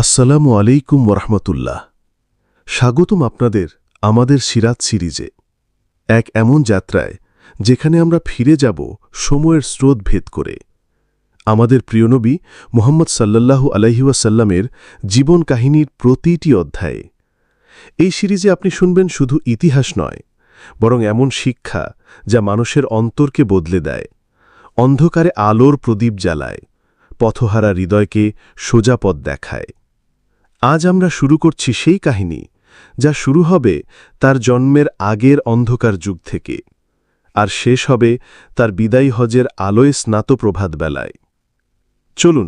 আসসালামু আলাইকুম ওরহমতুল্লাহ। স্বাগতম আপনাদের আমাদের সিরাত সিরিজে। এক এমন যাত্রায় যেখানে আমরা ফিরে যাব সময়ের স্রোত ভেদ করে। আমাদের প্রিয়নবী মোহাম্মদ সাল্লাল্লাহু আলহিউসাল্লামের জীবন কাহিনীর প্রতিটি অধ্যায়ে। এই সিরিজে আপনি শুনবেন শুধু ইতিহাস নয়, বরং এমন শিক্ষা যা মানুষের অন্তরকে বদলে দেয়। অন্ধকারে আলোর প্রদীপ জ্বালায়, পথহারা হৃদয়কে সোজা পথ দেখায়। আজ আমরা শুরু করছি সেই কাহিনী, যা শুরু হবে তার জন্মের আগের অন্ধকার যুগ থেকে, আর শেষ হবে তার বিদায়ী হজের আলোয় স্নাত প্রভাত বেলায়। চলুন,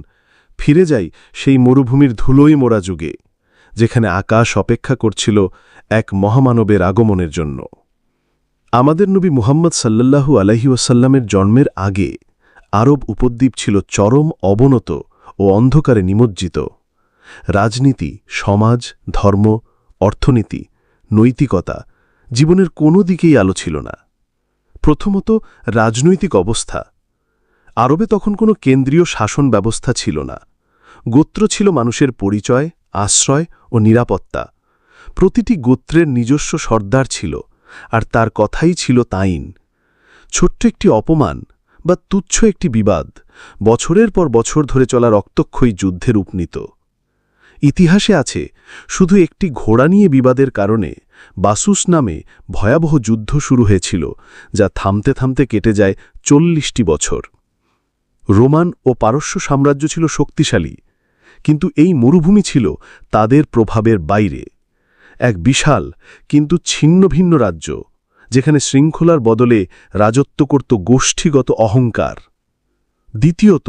ফিরে যাই সেই মরুভূমির ধুলোই মোড়া যুগে, যেখানে আকাশ অপেক্ষা করছিল এক মহামানবের আগমনের জন্য। আমাদের নবী মুহাম্মদ সাল্লাল্লাহু আলহি ওয়াসাল্লামের জন্মের আগে আরব উপদ্বীপ ছিল চরম অবনত ও অন্ধকারে নিমজ্জিত। রাজনীতি, সমাজ, ধর্ম, অর্থনীতি, নৈতিকতা জীবনের কোনো দিকেই আলো ছিল না। প্রথমত রাজনৈতিক অবস্থা। আরবে তখন কোনো কেন্দ্রীয় শাসন ব্যবস্থা ছিল না। গোত্র ছিল মানুষের পরিচয়, আশ্রয় ও নিরাপত্তা। প্রতিটি গোত্রের নিজস্ব সর্দার ছিল আর তার কথাই ছিল তাইন। ছোট্ট একটি অপমান বা তুচ্ছ একটি বিবাদ বছরের পর বছর ধরে চলা রক্তক্ষয়ী যুদ্ধের উপনীত ইতিহাসে আছে, শুধু একটি ঘোড়া নিয়ে বিবাদের কারণে বাসুস নামে ভয়াবহ যুদ্ধ শুরু হয়েছিল, যা থামতে থামতে কেটে যায় চল্লিশটি বছর। রোমান ও পারস্য সাম্রাজ্য ছিল শক্তিশালী, কিন্তু এই মরুভূমি ছিল তাদের প্রভাবের বাইরে। এক বিশাল, কিন্তু ছিন্ন ভিন্ন রাজ্য, যেখানে শৃঙ্খলার বদলে রাজত্ব করত গোষ্ঠীগত অহংকার। দ্বিতীয়ত,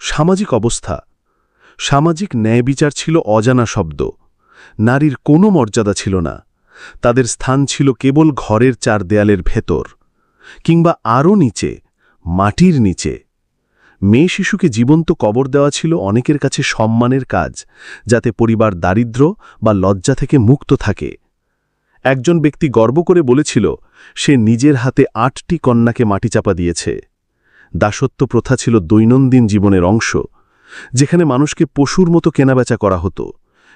সামাজিক অবস্থা সামাজিক ন্যায় বিচার ছিল অজানা শব্দ। নারীর কোনো মর্যাদা ছিল না। তাদের স্থান ছিল কেবল ঘরের চার দেয়ালের ভেতর, কিংবা আরও নিচে, মাটির নিচে। মেয়ে শিশুকে জীবন্ত কবর দেওয়া ছিল অনেকের কাছে সম্মানের কাজ, যাতে পরিবার দারিদ্র বা লজ্জা থেকে মুক্ত থাকে। একজন ব্যক্তি গর্ব করে বলেছিল, সে নিজের হাতে আটটি কন্যাকে মাটিচাপা দিয়েছে। দাসত্ব প্রথা ছিল দৈনন্দিন জীবনের অংশ। যেখানে মানুষকে পশুর মতো কেনাবেচা করা হতো,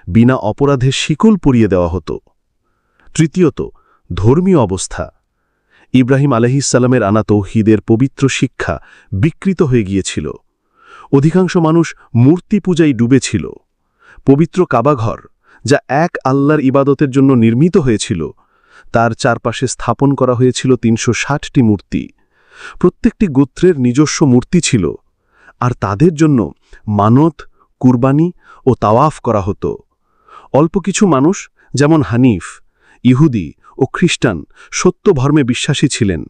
বিনা অপরাধে শিকল পরিয়ে দেওয়া হতো। তৃতীয়ত, ধর্মীয় অবস্থা। ইব্রাহিম আলহিসাল্লামের আনা তৌহিদের পবিত্র শিক্ষা বিকৃত হয়ে গিয়েছিল। অধিকাংশ মানুষ মূর্তি পূজায় ডুবেছিল। পবিত্র কাবাঘর যা এক আল্লাহর ইবাদতের জন্য নির্মিত হয়েছিল, তার চারপাশে স্থাপন করা হয়েছিল তিনশো ষাটটি মূর্তি। প্রত্যেকটি গোত্রের নিজস্ব মূর্তি ছিল আর তাদের জন্য মানত, কুরবানি ও তাওয়াফ করা হতো। অল্প কিছু মানুষ, যেমন হানিফ, ইহুদি ও খ্রিস্টান, সত্য ধর্মে বিশ্বাসী ছিলেন,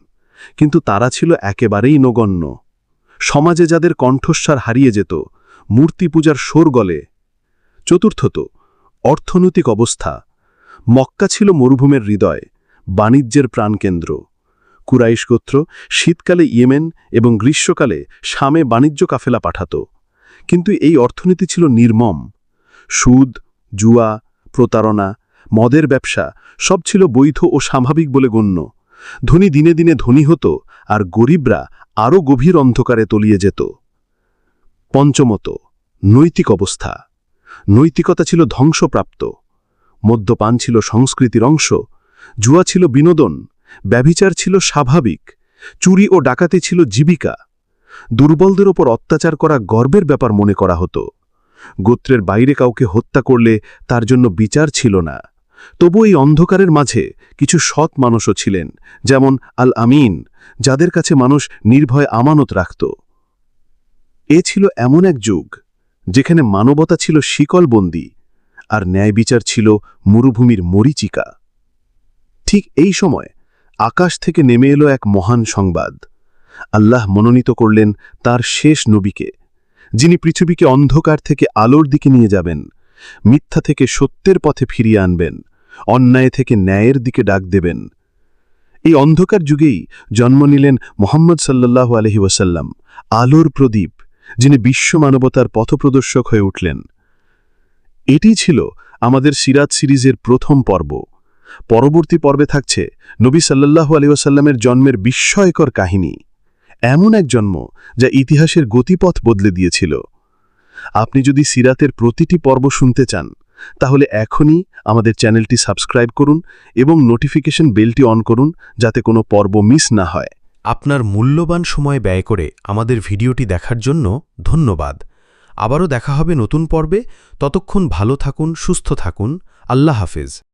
কিন্তু তারা ছিল একেবারেই নগণ্য। সমাজে যাদের কণ্ঠস্বার হারিয়ে যেত, মূর্তি পূজার সোর গলে। চতুর্থত, অর্থনৈতিক অবস্থা। মক্কা ছিল মরুভূমের হৃদয়, বাণিজ্যের প্রাণকেন্দ্র। কুরাইশ গোত্র শীতকালে ইয়েমেন এবং গ্রীষ্মকালে শামে বাণিজ্য কাফেলা পাঠাত। কিন্তু এই অর্থনীতি ছিল নির্মম। সুদ, জুয়া, প্রতারণা, মদের ব্যবসা সব ছিল বৈধ ও স্বাভাবিক বলে গণ্য। ধনী দিনে দিনে ধনী হতো আর গরিবরা আরও গভীর অন্ধকারে তলিয়ে যেত। পঞ্চমত, নৈতিক অবস্থা। নৈতিকতা ছিল ধ্বংসপ্রাপ্ত। মদ্যপান ছিল সংস্কৃতির অংশ। জুয়া ছিল বিনোদন। ব্যভিচার ছিল স্বাভাবিক, চুরি ও ডাকাতি ছিল জীবিকা। দুর্বলদের ওপর অত্যাচার করা গর্বের ব্যাপার মনে করা হতো। গোত্রের বাইরে কাউকে হত্যা করলে তার জন্য বিচার ছিল না। তবু এই অন্ধকারের মাঝে কিছু সৎ মানুষও ছিলেন, যেমন আল আমিন, যাদের কাছে মানুষ নির্ভয় আমানত রাখত। এ ছিল এমন এক যুগ, যেখানে মানবতা ছিল শিকলবন্দি আর ন্যায় বিচার ছিল মরুভূমির মরিচিকা। ঠিক এই সময় আকাশ থেকে নেমে এলো এক মহান সংবাদ। আল্লাহ মনোনীত করলেন তার শেষ নবীকে, যিনি পৃথিবীকে অন্ধকার থেকে আলোর দিকে নিয়ে যাবেন, মিথ্যা থেকে সত্যের পথে ফিরিয়ে আনবেন, অন্যায় থেকে ন্যায়ের দিকে ডাক দেবেন। এই অন্ধকার যুগেই জন্ম নিলেন মোহাম্মদ সাল্লাল্লাহু আলহি ওয়াসাল্লাম, আলোর প্রদীপ, যিনি বিশ্ব মানবতার পথপ্রদর্শক হয়ে উঠলেন। এটি ছিল আমাদের সিরাত সিরিজের প্রথম পর্ব। পরবর্তী পর্বে থাকছে নবী সাল্লাল্লাহু আলী ওয়াসাল্লামের জন্মের বিস্ময়কর কাহিনী। এমন এক জন্ম যা ইতিহাসের গতিপথ বদলে দিয়েছিল। আপনি যদি সিরাতের প্রতিটি পর্ব শুনতে চান, তাহলে এখনই আমাদের চ্যানেলটি সাবস্ক্রাইব করুন এবং নোটিফিকেশন বেলটি অন করুন যাতে কোনো পর্ব মিস না হয়। আপনার মূল্যবান সময় ব্যয় করে আমাদের ভিডিওটি দেখার জন্য ধন্যবাদ। আবারও দেখা হবে নতুন পর্বে। ততক্ষণ ভালো থাকুন, সুস্থ থাকুন। আল্লাহ হাফেজ।